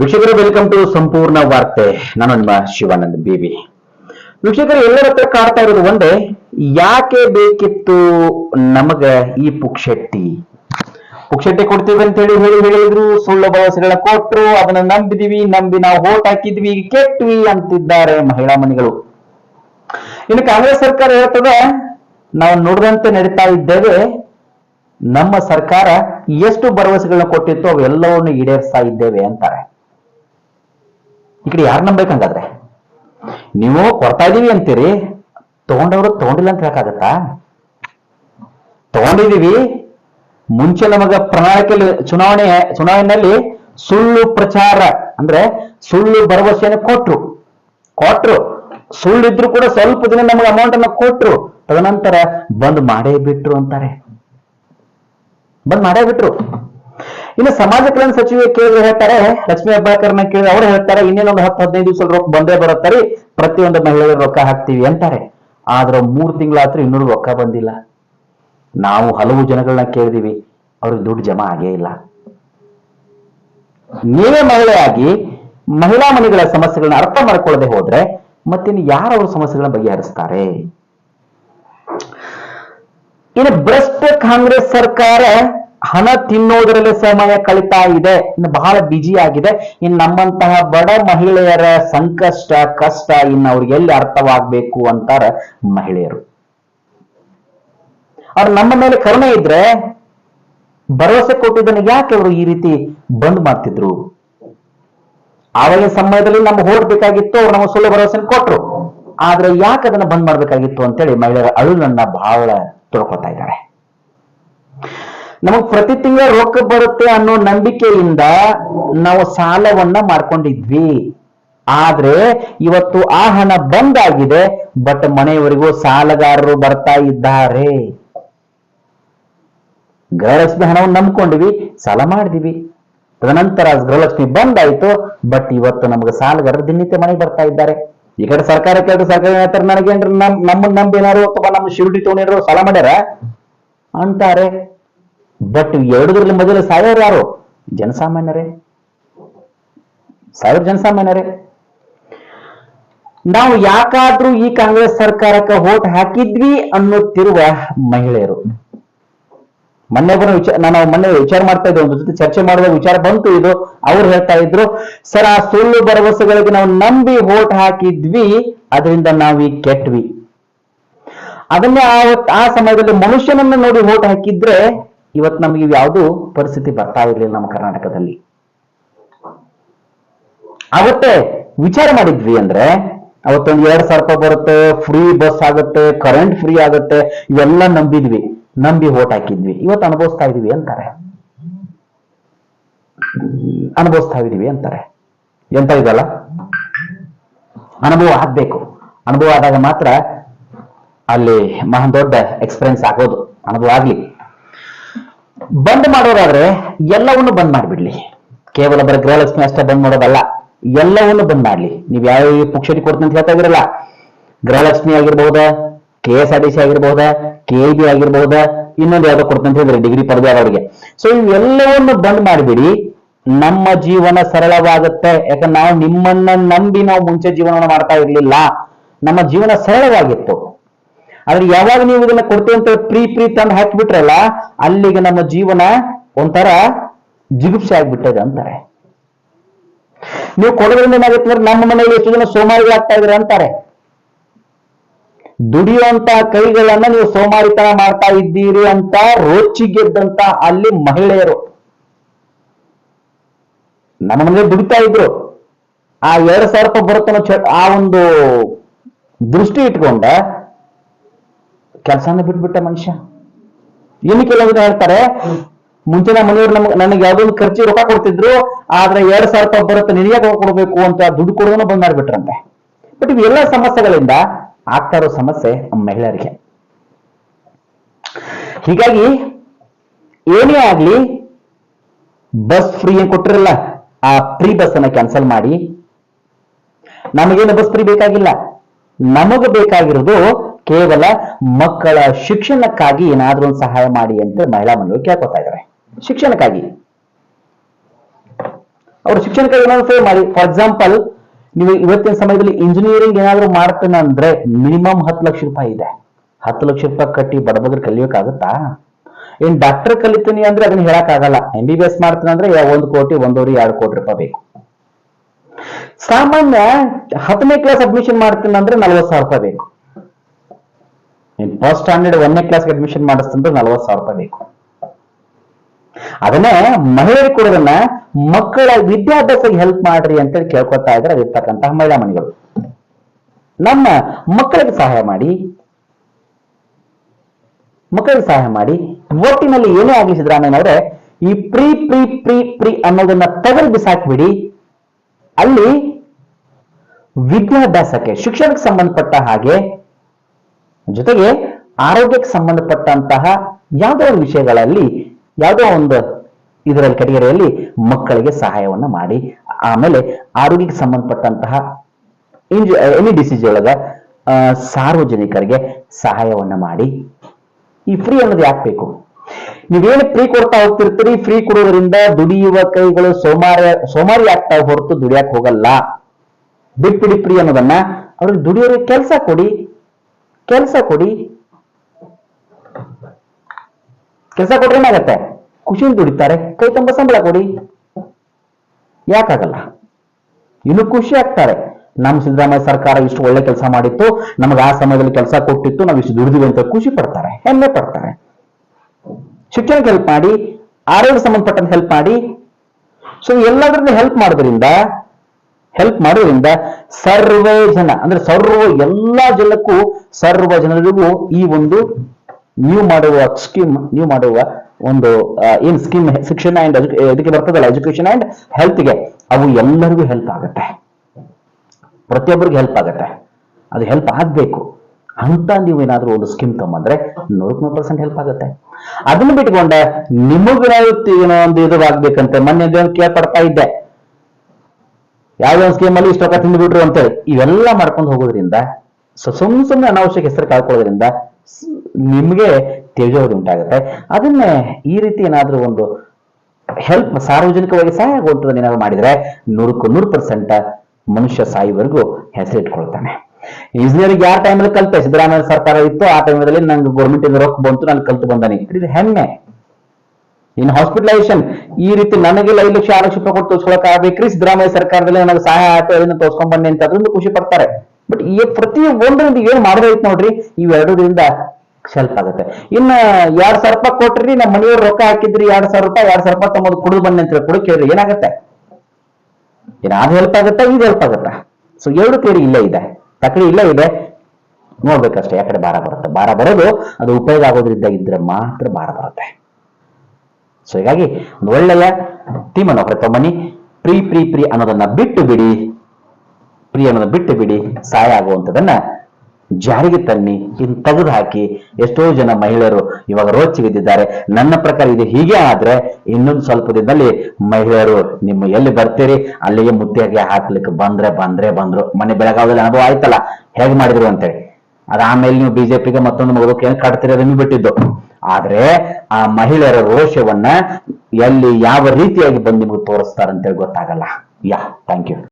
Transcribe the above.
ವೀಕ್ಷಕರು welcome to ಸಂಪೂರ್ಣ ವಾರ್ತೆ. ನಾನು ನಿಮ್ಮ ಶಿವಾನಂದ್ ಬಿವಿ. ವೀಕ್ಷಕರು, ಎಲ್ಲರ ಹತ್ರ ಕಾಡ್ತಾ ಇರೋದು ಒಂದೇ, ಯಾಕೆ ಬೇಕಿತ್ತು ನಮಗ ಈ ಪುಕ್ಷಟ್ಟಿ? ಪುಕ್ಷೆಟ್ಟಿ ಕೊಡ್ತೀವಿ ಅಂತ ಹೇಳಿ ಹೇಳಿ ಹೇಳಿದ್ರು, ಸುಳ್ಳು ಭರವಸೆಗಳ ಕೊಟ್ರು, ಅದನ್ನ ನಂಬಿದೀವಿ, ನಂಬಿ ನಾವು ಓಟ್ ಹಾಕಿದ್ವಿ, ಕೆಟ್ವಿ ಅಂತಿದ್ದಾರೆ ಮಹಿಳಾ ಮಣಿಗಳು ಇನ್ನು ಕಾಂಗ್ರೆಸ್ ಸರ್ಕಾರ ಹೇಳ್ತದೆ, ನಾವು ನುಡಿದಂತೆ ನಡೀತಾ ಇದ್ದೇವೆ, ನಮ್ಮ ಸರ್ಕಾರ ಎಷ್ಟು ಭರವಸೆಗಳನ್ನ ಕೊಟ್ಟಿತ್ತು ಅವೆಲ್ಲವನ್ನು ಈಡೇರಿಸ್ತಾ ಇದ್ದೇವೆ ಅಂತಾರೆ. ಈ ಕಡೆ ಯಾರು ನಂಬೇಕಂಗಾದ್ರೆ ನೀವು ಕೊಡ್ತಾ ಇದೀವಿ ಅಂತೀರಿ, ತಗೊಂಡವರು ತಗೊಂಡಿಲ್ಲ ಅಂತ ಹೇಳಕ್ಕಾಗತ್ತಾ? ತಗೊಂಡಿದೀವಿ, ಮುಂಚೆ ನಮಗ ಪ್ರಣಾಳಿಕೆಯಲ್ಲಿ ಚುನಾವಣೆ, ಚುನಾವಣೆಯಲ್ಲಿ ಸುಳ್ಳು ಪ್ರಚಾರ, ಅಂದ್ರೆ ಸುಳ್ಳು ಭರವಸೆಯನ್ನು ಕೊಟ್ರು. ಕೊಟ್ರು. ಸುಳ್ಳಿದ್ರು ಕೂಡ ಸ್ವಲ್ಪ ದಿನ ನಮಗೆ ಅಮೌಂಟ್ ಅನ್ನ ಕೊಟ್ರು. ತದನಂತರ ಬಂದ್ ಮಾಡೇ ಬಿಟ್ರು ಅಂತಾರೆ. ಬಂದ್ ಮಾಡೇ ಬಿಟ್ರು. ಇನ್ನು ಸಮಾಜ ಕಲ್ಯಾಣ ಸಚಿವೆ ಕೇಳಿದ್ರೆ ಹೇಳ್ತಾರೆ, ಲಕ್ಷ್ಮಿ ಹೆಬ್ಬಾಳ್ಕರ್ನ ಕೇಳಿದ್ರೆ ಅವ್ರು ಹೇಳ್ತಾರೆ ಇನ್ನೇನೊಂದು ಹತ್ತು ಹದಿನೈದು ದಿವಸ ರೊಕ್ಕ ಬಂದೇ ಬರುತ್ತಾರೆ ಪ್ರತಿಯೊಂದು ಮಹಿಳೆಯರು ರೊಕ್ಕ ಹಾಕ್ತೀವಿ ಅಂತಾರೆ. ಆದ್ರೆ ಮೂರು ತಿಂಗಳಾದ್ರೂ ಇನ್ನೂರು ರೊಕ್ಕ ಬಂದಿಲ್ಲ. ನಾವು ಹಲವು ಜನಗಳನ್ನ ಕೇಳಿದೀವಿ, ಅವ್ರಿಗೆ ದುಡ್ಡು ಜಮಾ ಆಗೇ ಇಲ್ಲ. ನೀವೇ ಮಹಿಳೆಯಾಗಿ ಮಹಿಳಾ ಮನೆಗಳ ಸಮಸ್ಯೆಗಳನ್ನ ಅರ್ಥ ಮಾಡ್ಕೊಳ್ಳದೆ ಹೋದ್ರೆ ಮತ್ತಿನ್ನು ಯಾರು ಅವ್ರ ಸಮಸ್ಯೆಗಳನ್ನ ಬಗೆಹರಿಸ್ತಾರೆ? ಇನ್ನು ಭ್ರಷ್ಟ ಕಾಂಗ್ರೆಸ್ ಸರ್ಕಾರ ಹಣ ತಿನ್ನೋದ್ರಲ್ಲೇ ಸಮಯ ಕಳೀತಾ ಇದೆ. ಇನ್ನು ಬಹಳ ಬಿಜಿ ಆಗಿದೆ. ಇನ್ನು ನಮ್ಮಂತಹ ಬಡ ಮಹಿಳೆಯರ ಸಂಕಷ್ಟ, ಕಷ್ಟ ಇನ್ನು ಅವ್ರಿಗೆ ಎಲ್ಲಿ ಅರ್ಥವಾಗ್ಬೇಕು ಅಂತಾರೆ ಮಹಿಳೆಯರು. ಅವ್ರು ನಮ್ಮ ಮೇಲೆ ಕರುಣೆ ಇದ್ರೆ ಭರವಸೆ ಕೊಟ್ಟಿದ್ದನ್ನು ಯಾಕೆ ಅವರು ಈ ರೀತಿ ಬಂದ್ ಮಾಡ್ತಿದ್ರು? ಆವಾಗಿನ ಸಮಯದಲ್ಲಿ ನಮ್ಗೆ ಹೋಗ್ಬೇಕಾಗಿತ್ತು ಅವ್ರು ನಮ್ಗೆ ಸುಳ್ಳು ಭರವಸೆ ಕೊಟ್ರು. ಆದ್ರೆ ಯಾಕೆ ಅದನ್ನ ಬಂದ್ ಮಾಡ್ಬೇಕಾಗಿತ್ತು ಅಂತೇಳಿ ಮಹಿಳೆಯರ ಅಳುನನ್ನ ಬಹಳ ತೊಡ್ಕೊತಾ ಇದ್ದಾರೆ. ನಮಗ್ ಪ್ರತಿ ತಿಂಗಳ ರೊಕ್ಕ ಬರುತ್ತೆ ಅನ್ನೋ ನಂಬಿಕೆಯಿಂದ ನಾವು ಸಾಲವನ್ನ ಮಾಡ್ಕೊಂಡಿದ್ವಿ. ಆದ್ರೆ ಇವತ್ತು ಆ ಹಣ ಬಂದಾಗಿದೆ ಬಟ್ ಮನೆಯವರಿಗೂ ಸಾಲಗಾರರು ಬರ್ತಾ ಇದ್ದಾರೆ. ಗೃಹಲಕ್ಷ್ಮಿ ಹಣವನ್ನು ನಂಬ್ಕೊಂಡಿವಿ, ಸಾಲ ಮಾಡಿದಿವಿ. ತದನಂತರ ಗೃಹಲಕ್ಷ್ಮಿ ಬಂದಾಯ್ತು ಬಟ್ ಇವತ್ತು ನಮ್ಗೆ ಸಾಲಗಾರರು ದಿನನಿತ್ಯ ಮನೆಗೆ ಬರ್ತಾ ಇದ್ದಾರೆ. ಈ ಕಡೆ ಸರ್ಕಾರ ಕೇಳಿದ್ರೆ ಸರ್ಕಾರ ಹೇಳ್ತಾರೆ ನನಗೇನ್ರ ನಮ್ ನಮ್ಮನ್ನ ನಂಬಿ ಏನಾರು ಅಥವಾ ನಮ್ಮ ಶಿರುಡಿ ತಗೊಂಡಿರೋ ಸಾಲ ಮಾಡ್ಯಾರ? ಅಂತಾರೆ. ಬಟ್ ಎರಡರಲ್ಲಿ ಮೊದಲು ಸಾವಿರ ಯಾರು? ಜನಸಾಮಾನ್ಯರೇ. ಸಾವಿರ ಜನಸಾಮಾನ್ಯರೇ. ನಾವು ಯಾಕಾದ್ರೂ ಈ ಕಾಂಗ್ರೆಸ್ ಸರ್ಕಾರಕ್ಕೆ ವೋಟ್ ಹಾಕಿದ್ವಿ ಅನ್ನುತ್ತಿರುವ ಮಹಿಳೆಯರು. ಮೊನ್ನೆ ವಿಚಾರ, ನಾನು ಮೊನ್ನೆ ವಿಚಾರ ಮಾಡ್ತಾ ಇದ್ದೆ, ಒಂದು ಜೊತೆ ಚರ್ಚೆ ಮಾಡುವ ವಿಚಾರ ಬಂತು ಇದು. ಅವ್ರು ಹೇಳ್ತಾ ಇದ್ರು, ಸರ್, ಆ ಸುಳ್ಳು ಭರವಸೆಗಳಿಗೆ ನಾವು ನಂಬಿ ವೋಟ್ ಹಾಕಿದ್ವಿ ಅದರಿಂದ ನಾವು ಈ ಕೆಟ್ವಿ. ಅದನ್ನೇ ಆ ಸಮಯದಲ್ಲಿ ಮನುಷ್ಯನನ್ನ ನೋಡಿ ವೋಟ್ ಹಾಕಿದ್ರೆ ಇವತ್ತು ನಮಗೆ ಯಾವುದು ಪರಿಸ್ಥಿತಿ ಬರ್ತಾ ಇರಲಿಲ್ಲ ನಮ್ಮ ಕರ್ನಾಟಕದಲ್ಲಿ. ಅವತ್ತೇ ವಿಚಾರ ಮಾಡಿದ್ವಿ ಅಂದ್ರೆ ಅವತ್ತೊಂದು ಎರಡ್ ಸಾವಿರ ರೂಪಾಯಿ ಬರುತ್ತೆ ಫ್ರೀ ಬಸ್ ಆಗುತ್ತೆ ಕರೆಂಟ್ ಫ್ರೀ ಆಗುತ್ತೆ, ಇವೆಲ್ಲ ನಂಬಿದ್ವಿ. ನಂಬಿ ವೋಟ್ ಹಾಕಿದ್ವಿ. ಇವತ್ತು ಅನುಭವಿಸ್ತಾ ಇದೀವಿ ಅಂತಾರೆ. ಅನುಭವಿಸ್ತಾ ಇದೀವಿ ಅಂತಾರೆ. ಎಂತ ಇದಲ್ಲ ಅನುಭವ ಆಗ್ಬೇಕು. ಅನುಭವ ಆದಾಗ ಮಾತ್ರ ಅಲ್ಲಿ ಮಹಾನ್ ದೊಡ್ಡ ಎಕ್ಸ್ಪೀರಿಯನ್ಸ್ ಆಗೋದು. ಅನುಭವ ಆಗ್ಲಿ. ಬಂದ್ ಮಾಡೋರಾದ್ರೆ ಎಲ್ಲವನ್ನು ಬಂದ್ ಮಾಡಿಬಿಡ್ಲಿ. ಕೇವಲ ಬರ ಗೃಹಲಕ್ಷ್ಮಿ ಅಷ್ಟೇ ಬಂದ್ ಮಾಡೋದಲ್ಲ, ಎಲ್ಲವನ್ನು ಬಂದ್ ಮಾಡ್ಲಿ. ನೀವ್ ಯಾವ ಪುಕ್ಷಟಿ ಕೊಡ್ತೀನಿ ಅಂತ ಹೇಳ್ತಾ ಇದ್ರಲ್ಲ? Gruhalakshmi ಆಗಿರ್ಬಹುದ K S R T C ಆಗಿರ್ಬಹುದ K B ಆಗಿರ್ಬಹುದ ಇನ್ನೊಂದು ಯಾವ್ದೋ ಕೊಡ್ತೀನಿ ಅಂತ ಹೇಳಿದ್ರೆ ಡಿಗ್ರಿ ಪಡೆದ ಅವರಿಗೆ. ಸೊ ಇವೆಲ್ಲವನ್ನು ಬಂದ್ ಮಾಡಿಬಿಡಿ. ನಮ್ಮ ಜೀವನ ಸರಳವಾಗುತ್ತೆ. ಯಾಕಂದ್ರೆ ನಾವು ನಿಮ್ಮನ್ನ ನಂಬಿ ನಾವು ಮುಂಚೆ ಜೀವನವನ್ನು ಮಾಡ್ತಾ ಇರ್ಲಿಲ್ಲ. ನಮ್ಮ ಜೀವನ ಸರಳವಾಗಿತ್ತು. ಆದ್ರೆ ಯಾವಾಗ ನೀವು ಇದನ್ನ ಕೊಡ್ತೀವಿ ಅಂತ ಪ್ರೀ ಪ್ರೀ ತಂದು ಹಾಕಿಬಿಟ್ರಲ್ಲ, ಅಲ್ಲಿಗೆ ನಮ್ಮ ಜೀವನ ಒಂಥರ ಜಿಗುಪ್ಸೆ ಆಗ್ಬಿಟ್ಟದೆ ಅಂತಾರೆ. ನೀವು ಕೊಡೋದ್ರಿಂದ ಏನಾಗುತ್ತೆ ಅಂದ್ರೆ ನಮ್ಮ ಮನೆಯಲ್ಲಿ ಎಷ್ಟು ಜನ ಸೋಮಾರಿಗಳಾಗ್ತಾ ಇದ್ರೆ ಅಂತಾರೆ. ದುಡಿಯುವಂತ ಕೈಗಳನ್ನ ನೀವು ಸೋಮಾರಿತನ ಮಾಡ್ತಾ ಇದ್ದೀರಿ ಅಂತ ರೋಚಿಗೆದ್ದಂತ ಅಲ್ಲಿ ಮಹಿಳೆಯರು. ನಮ್ಮ ಮನೆಯಲ್ಲಿ ದುಡಿತಾ ಇದ್ರು. ಆ ಎರಡ್ ಸಾವಿರ ರೂಪಾಯಿ ಬರುತ್ತೆ ಆ ಒಂದು ದೃಷ್ಟಿ ಇಟ್ಕೊಂಡ ಕೆಲಸನ ಬಿಟ್ಬಿಟ್ಟ ಮನುಷ್ಯ. ಇನ್ನು ಕೆಲವರು ಹೇಳ್ತಾರೆ, ಮುಂಚಿನ ಮನೆಯವರು ನಮ್ಗೆ, ನನಗೆ ಯಾವ್ದೊಂದು ಖರ್ಚು ರೊಕ್ಕ ಕೊಡ್ತಿದ್ರು, ಆದ್ರೆ ಎರಡ್ ಸಾವಿರ ರೂಪಾಯಿ ಬರುತ್ತೆ, ನಿನಗೆ ಕೊಡ್ಬೇಕು ಅಂತ ದುಡ್ಡು ಕೊಡೋದನ್ನ ಬಂದ್ ಮಾಡಿಬಿಟ್ರಂತೆ. ಬಟ್ ಇವೆಲ್ಲ ಸಮಸ್ಯೆಗಳಿಂದ ಆಗ್ತಾ ಇರೋ ಸಮಸ್ಯೆ ಮಹಿಳೆಯರಿಗೆ. ಹೀಗಾಗಿ ಏನೇ ಆಗ್ಲಿ ಬಸ್ ಫ್ರೀ ಏನ್ ಕೊಟ್ಟಿರಲ್ಲ, ಆ ಫ್ರೀ ಬಸ್ ಅನ್ನ ಕ್ಯಾನ್ಸಲ್ ಮಾಡಿ, ನಮಗೇನು ಬಸ್ ಫ್ರೀ ಬೇಕಾಗಿಲ್ಲ. ನಮಗ ಬೇಕಾಗಿರೋದು ಕೇವಲ ಮಕ್ಕಳ ಶಿಕ್ಷಣಕ್ಕಾಗಿ ಏನಾದ್ರೂ ಒಂದು ಸಹಾಯ ಮಾಡಿ ಅಂತ ಮಹಿಳಾ ಮಂಡಳಿ ಕೇಳ್ಕೊತಾ ಇದ್ದಾರೆ ಶಿಕ್ಷಣಕ್ಕಾಗಿ. ಅವ್ರ ಶಿಕ್ಷಣಕ್ಕಾಗಿ ಏನಾದ್ರು ಸೇವ್ ಮಾಡಿ. ಫಾರ್ ಎಕ್ಸಾಂಪಲ್ ನೀವು ಇವತ್ತಿನ ಸಮಯದಲ್ಲಿ ಇಂಜಿನಿಯರಿಂಗ್ ಏನಾದ್ರು ಮಾಡ್ತಾನೆ ಅಂದ್ರೆ ಮಿನಿಮಮ್ ಹತ್ತು ಲಕ್ಷ ರೂಪಾಯಿ ಇದೆ. ಹತ್ತು ಲಕ್ಷ ರೂಪಾಯಿ ಕಟ್ಟಿ ಬಡಬಗ್ರು ಕಲಿಯೋಕ್ಕಾಗತ್ತಾ ಏನ್ ಡಾಕ್ಟರ್ ಕಲಿತೀನಿ ಅಂದ್ರೆ ಅದನ್ನ ಹೇಳಕ್ ಆಗಲ್ಲ ಎಂ ಬಿ ಬಿ ಎಸ್ ಮಾಡ್ತೀನಿ ಅಂದ್ರೆ ಒಂದು ಕೋಟಿ, ಒಂದೂವರೆ, ಎರಡು ಕೋಟಿ ರೂಪಾಯಿ ಬೇಕು. ಸಾಮಾನ್ಯ ಹತ್ತನೇ ಕ್ಲಾಸ್ ಅಡ್ಮಿಷನ್ ಮಾಡ್ತೀನಿ ಅಂದ್ರೆ ನಲ್ವತ್ತು ಸಾವಿರ ರೂಪಾಯಿ ಬೇಕು. ನೀನ್ ಫಸ್ಟ್ ಸ್ಟ್ಯಾಂಡರ್ಡ್ ಒಂದನೇ ಕ್ಲಾಸ್ಗೆ ಅಡ್ಮಿಷನ್ ಮಾಡಿಸ್ತಂದ್ರೆ ನಲ್ವತ್ತು ಸಾವಿರ ರೂಪಾಯಿ ಬೇಕು. ಅದನ್ನೇ ಮಹಿಳೆಯರು ಕೊಡೋದನ್ನ ಮಕ್ಕಳ ವಿದ್ಯಾಭ್ಯಾಸಕ್ಕೆ ಹೆಲ್ಪ್ ಮಾಡ್ರಿ ಅಂತೇಳಿ ಕೇಳ್ಕೊತಾ ಇದ್ರೆ ಅದಿರ್ತಕ್ಕಂತಹ ಮಹಿಳಾ ಮನೆಗಳು. ನಮ್ಮ ಮಕ್ಕಳಿಗೆ ಸಹಾಯ ಮಾಡಿ, ಮಕ್ಕಳಿಗೆ ಸಹಾಯ ಮಾಡಿ, ಒಟ್ಟಿನಲ್ಲಿ ಏನೇ ಆಗ್ಲಿ ಸಿದ್ದರಾಮಯ್ಯನವರೇ ಈ ಪ್ರೀ ಪ್ರೀ ಪ್ರೀ ಪ್ರೀ ಅನ್ನೋದನ್ನ ತಗಲ್ ಬಿಸಾಕ್ಬಿಡಿ. ಅಲ್ಲಿ ವಿದ್ಯಾಭ್ಯಾಸಕ್ಕೆ, ಶಿಕ್ಷಣಕ್ಕೆ ಸಂಬಂಧಪಟ್ಟ ಹಾಗೆ ಜೊತೆಗೆ ಆರೋಗ್ಯಕ್ಕೆ ಸಂಬಂಧಪಟ್ಟಂತಹ ಯಾವುದೋ ಒಂದು ವಿಷಯಗಳಲ್ಲಿ, ಯಾವುದೋ ಒಂದು ಇದರಲ್ಲಿ ಕಡಿಗೆರೆಯಲ್ಲಿ ಮಕ್ಕಳಿಗೆ ಸಹಾಯವನ್ನ ಮಾಡಿ, ಆಮೇಲೆ ಆರೋಗ್ಯಕ್ಕೆ ಸಂಬಂಧಪಟ್ಟಂತಹ ಎನಿ ಡಿಸೀಸ್ ಒಳಗ ಸಾರ್ವಜನಿಕರಿಗೆ ಸಹಾಯವನ್ನ ಮಾಡಿ. ಈ ಫ್ರೀ ಅನ್ನೋದು ಯಾಕೆ ಬೇಕು? ನೀವೇನು ಫ್ರೀ ಕೊಡ್ತಾ ಹೋಗ್ತಿರ್ತೀರಿ ಫ್ರೀ ಕೊಡೋದ್ರಿಂದ ದುಡಿಯುವ ಕೈಗಳು ಸೋಮಾರಿ ಸೋಮಾರಿ ಆಗ್ತಾ ಹೊರತು ದುಡಿಯಕ್ ಹೋಗಲ್ಲ. ಬಿಟ್ಬಿಡಿ ಫ್ರೀ ಅನ್ನೋದನ್ನ, ಅವ್ರಿಗೆ ದುಡಿಯೋರಿಗೆ ಕೆಲಸ ಕೊಡಿ. ಕೆಲಸ ಕೊಡಿ. ಕೆಲಸ ಕೊಟ್ರೆ ಏನಾಗತ್ತೆ? ಖುಷಿಯಿಂದ ದುಡಿತಾರೆ, ಕೈ ತುಂಬ ಸಂಬಳ ಕೊಡಿ. ಯಾಕಾಗಲ್ಲ? ಇನ್ನು ಖುಷಿ ಆಗ್ತಾರೆ. ನಮ್ಮ ಸಿದ್ದರಾಮಯ್ಯ ಸರ್ಕಾರ ಇಷ್ಟು ಒಳ್ಳೆ ಕೆಲಸ ಮಾಡಿತ್ತು, ನಮಗೆ ಆ ಸಮಯದಲ್ಲಿ ಕೆಲಸ ಕೊಟ್ಟಿತ್ತು, ನಾವು ಇಷ್ಟು ದುಡಿದಿವಿ ಅಂತ ಖುಷಿ ಪಡ್ತಾರೆ, ಹೆಮ್ಮೆ ಪಡ್ತಾರೆ. ಶಿಕ್ಷಣಕ್ಕೆ ಹೆಲ್ಪ್ ಮಾಡಿ ಆರೋಗ್ಯ ಸಂಬಂಧಪಟ್ಟಂತ ಹೆಲ್ಪ್ ಮಾಡಿ. ಸೊ ಎಲ್ಲದರಿಂದ ಹೆಲ್ಪ್ ಮಾಡೋದ್ರಿಂದ ಹೆಲ್ಪ್ ಮಾಡೋದ್ರಿಂದ ಸರ್ವೇ ಜನ, ಅಂದ್ರೆ ಸರ್ವ ಎಲ್ಲಾ ಜನಕ್ಕೂ ಸರ್ವ ಜನರಿಗೂ ಈ ಒಂದು ನೀವು ಮಾಡುವ ಸ್ಕೀಮ್ ನೀವು ಮಾಡುವ ಒಂದು ಏನ್ ಸ್ಕೀಮ್ ಶಿಕ್ಷಣ ಅಂಡ್ ಇದಕ್ಕೆ ಬರ್ತದಲ್ಲ ಎಜುಕೇಶನ್ ಅಂಡ್ ಹೆಲ್ತ್ಗೆ ಅವು ಎಲ್ಲರಿಗೂ ಹೆಲ್ಪ್ ಆಗುತ್ತೆ. ಪ್ರತಿಯೊಬ್ಬರಿಗೂ ಹೆಲ್ಪ್ ಆಗುತ್ತೆ. ಅದು ಹೆಲ್ಪ್ ಆಗ್ಬೇಕು. ಅಂತ ನೀವು ಏನಾದರೂ ಒಂದು ಸ್ಕೀಮ್ ತಗೊಂಬಂದ್ರೆ ನೂರಕ್ಕೆ ನೂರು ಪರ್ಸೆಂಟ್ ಹೆಲ್ಪ್ ಆಗುತ್ತೆ. ಅದನ್ನ ಬಿಟ್ಕೊಂಡೆ ನಿಮಗೇನಾಗುತ್ತೆ ಏನೋ ಒಂದು ಇದು ಆಗ್ಬೇಕಂತೆ. ಮೊನ್ನೆ ಕೇಳ್ಪಡ್ತಾ ಇದ್ದೆ. ಯಾವ್ದೊಂದು ಸ್ಕೀಮ್ ಅಲ್ಲಿ ಇಷ್ಟ ರೊಕ್ಕ ತಿಂದ್ಬಿಟ್ರು ಅಂತೇಳಿ. ಇವೆಲ್ಲ ಮಾಡ್ಕೊಂಡು ಹೋಗೋದ್ರಿಂದ ಸುಮ್ ಸುಮ್ಮನೆ ಅನಾವಶ್ಯಕ ಹೆಸರು ಕಳ್ಕೊಳ್ಳೋದ್ರಿಂದ ನಿಮಗೆ ತೇಜೋದು ಉಂಟಾಗುತ್ತೆ. ಅದನ್ನೇ ಈ ರೀತಿ ಏನಾದ್ರೂ ಒಂದು ಹೆಲ್ಪ್ ಸಾರ್ವಜನಿಕವಾಗಿ ಸಹಾಯ ಆಗುವಂಥದ್ದು ಏನಾದ್ರು ಮಾಡಿದ್ರೆ ನೂರಕ್ಕೂ ನೂರು ಪರ್ಸೆಂಟ್ ಮನುಷ್ಯ ಸಾಯುವರೆಗೂ ಹೆಸರಿಟ್ಕೊಳ್ತಾನೆ ಇಂಜಿನಿಯರಿಂಗ್ ಯಾವ ಟೈಮಲ್ಲಿ ಕಲ್ತೆ? ಸಿದ್ದರಾಮಯ್ಯ ಸರ್ಕಾರ ಇತ್ತು, ಆ ಟೈಮಲ್ಲಿ ನಂಗೆ ಗೌರ್ಮೆಂಟ್ ಇಂದ ರೊಕ್ಕ ಬಂತು, ನಾನು ಕಲ್ತು ಬಂದಾನೆ. ಇದು ಹೆಮ್ಮೆ ಇನ್ ಹಾಸ್ಪಿಟಲೈಸೇಷನ್ ಈ ರೀತಿ ನನಗೆ ಐದು ಲಕ್ಷ, ಆರು ಲಕ್ಷ ರೂಪಾಯಿ ಕೊಟ್ಟು ತೋರಿಸ್ಕೊಳಕ್ಕಾಗಬೇಕ್ರಿ? ಸಿದ್ದರಾಮಯ್ಯ ಸರ್ಕಾರದಲ್ಲಿ ನನಗೆ ಸಹಾಯ ಆಯ್ತು ಅದನ್ನ ತೋರಿಸ್ಕೊಂಡ್ ಬನ್ನಿ ಅಂತ ಅದೊಂದು ಖುಷಿ ಪಡ್ತಾರೆ. ಬಟ್ ಪ್ರತಿ ಒಂದರಿಂದ ಏನ್ ಮಾಡೋದೈತೆ ನೋಡ್ರಿ? ಇವೆರಡರಿಂದ ಹೆಲ್ಪ್ ಆಗುತ್ತೆ. ಇನ್ನ ಎರಡ್ ಸಾವಿರ ರೂಪಾಯಿ ಕೊಟ್ರಿ ನಮ್ಮ ಮನೆಯವ್ರು ರೊಕ್ಕ ಹಾಕಿದ್ರಿ, ಎರಡ್ ಸಾವಿರ ರೂಪಾಯಿ, ಎರಡ್ ಸಾವಿರ ರೂಪಾಯಿ ತಮ್ಮದು ಕುಡಿದು ಬನ್ನಿ ಅಂತ ಕೊಡು ಕೇಳ್ರಿ, ಏನಾಗತ್ತೆ? ಏನ್ ಅದು ಹೆಲ್ಪ್ ಆಗುತ್ತೆ ಇದು ಹೆಲ್ಪ್ ಆಗುತ್ತಾ? ಸೊ ಎರಡು ಕೇರಿ ಇಲ್ಲೇ ಇದೆ. ತಕಡಿ ಇಲ್ಲೇ ಇದೆ. ನೋಡ್ಬೇಕಷ್ಟೇ, ಯಾಕಡೆ ಭಾರ ಬರುತ್ತೆ? ಭಾರ ಬರೋದು, ಅದು ಉಪಯೋಗ ಆಗೋದ್ರಿಂದ ಇದ್ರೆ ಮಾತ್ರ ಭಾರ ಬರುತ್ತೆ. ಸೊ ಹೀಗಾಗಿ, ಒಂದು ಒಳ್ಳೆಯ ಟೀಮನ್ನು ಹೊರ ತಗೊಂಬನ್ನಿ. ಪ್ರೀ ಪ್ರೀ ಪ್ರೀ ಅನ್ನೋದನ್ನ ಬಿಟ್ಟು ಬಿಡಿ. ಪ್ರೀ ಅನ್ನೋದನ್ನ ಬಿಟ್ಟು ಬಿಡಿ ಸಹಾಯ ಆಗುವಂಥದ್ದನ್ನ ಜಾರಿಗೆ ತನ್ನಿ ಇನ್ ತೆಗೆದು ಹಾಕಿ. ಎಷ್ಟೋ ಜನ ಮಹಿಳೆಯರು ಇವಾಗ ರೋಚಿ ಬಿದ್ದಿದ್ದಾರೆ. ನನ್ನ ಪ್ರಕಾರ ಇದು ಹೀಗೆ ಆದ್ರೆ ಇನ್ನೊಂದು ಸ್ವಲ್ಪ ದಿನದಲ್ಲಿ ಮಹಿಳೆಯರು ನಿಮ್ಮ ಎಲ್ಲಿ ಬರ್ತೀರಿ? ಅಲ್ಲಿಗೆ ಮುದ್ದೆಗೆ ಹಾಕ್ಲಿಕ್ಕೆ ಬಂದ್ರೆ ಬಂದ್ರೆ ಬಂದ್ರು. ಮನೆ ಬೆಳಗಾವದಲ್ಲಿ ಅನುಭವ ಆಯ್ತಲ್ಲ, ಹೇಗೆ ಮಾಡಿದ್ರು ಅಂತೇಳಿ. ಅದಾದ್ಮೇಲೆ ನೀವು ಬಿಜೆಪಿಗೆ ಮತ್ತೊಂದು ಮಗದಕ್ಕೆ ಏನ್ ಕಟ್ತೀರಿ ಅದನ್ನು ಬಿಟ್ಟಿದ್ದು. ಆದ್ರೆ ಆ ಮಹಿಳೆಯರ ರೋಷವನ್ನ ಎಲ್ಲಿ ಯಾವ ರೀತಿಯಾಗಿ ಬಂದು ನಿಮಗೆ ತೋರಿಸ್ತಾರಂತೇಳಿ ಗೊತ್ತಾಗಲ್ಲ. Yeah thank you